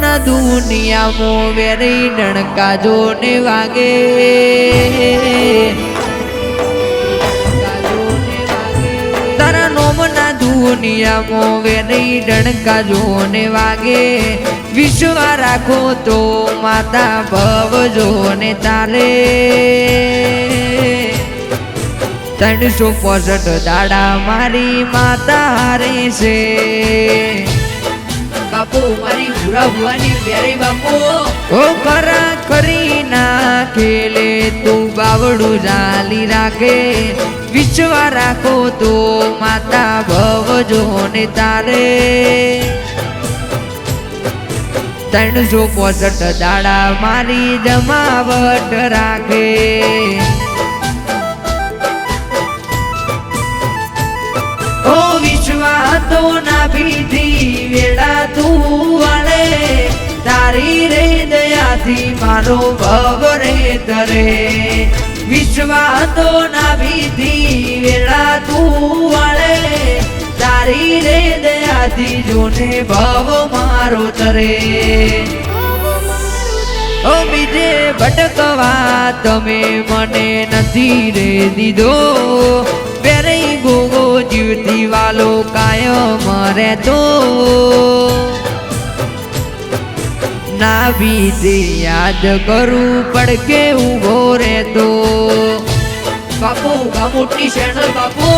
ના મો વેરી ડણકા જો ને વાગે. તારા નોમના દુનિયામાં વેરી ડણકા જો ને વાગે. વિશ્વા રાખો તો માતા ભવ જો ને તારે. ત્રણસો પોસઠ દાડા મારી માતા હારે છે બાપુ, મારી તું બાવડું જાલી રાખે. વિચવા રાખો તો માતા ભવજો ને તારે ત્રણસો પોસઠ દાડા મારી જમાવટ રાખે. તો ભીધી વેળા તું વળે. તારી રે દયાથી મારો ભવ રે તરે. વિશ્વા તો ભીધી વેળા તું વળે. તારી રે દયાથી જોને ભવ મારો તરે. ઓ બીજે ભટકવા તમે મને નથી રે દીધો. વાલો કાયમ રહેતો ના બીજે યાદ કરું પડકે ઊભો રહેતો. બાપુ આ મોટી ચેનલ બાપુ.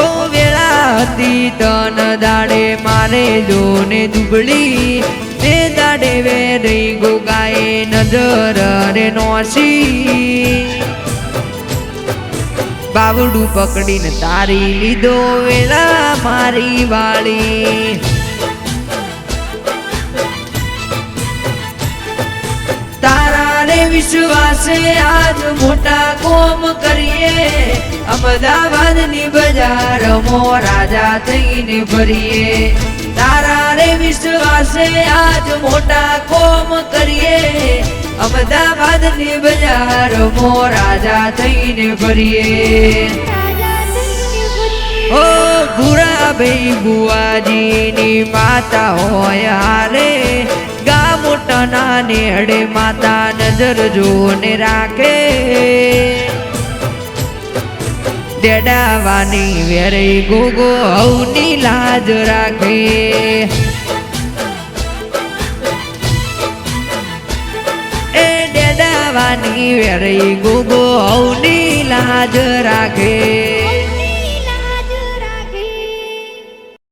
ઓ વેળા હતી તન દાડે મારે જોને દુબળી. તે દાડે વેરી ગોગાએ નજર રે નોસી. બાવડું પકડીને તારી લીધો વેળા, મારી વાળી. તારાને વિશ્વાસે આજ મોટા કોમ કરીએ. અમદાવાદની બજાર મો રાજા થઈને ભરીએ. તારા રે વિશ્વાસે આજ મોટા કોમ કરીએ. અમદાવાદની બજાર મો રાજા થઈને ફરીએ. ઓ ભૂરાભાઈ બુઆજી ની માતા હોય હારે, ગા મોટા નાને હડે માતા નજર જોને રાખે. ડેડાવાની વેરે ગોગો હવની લાજ રાખે. ડેડાવાની વેરી ગોગો હવની લાજ રાખે.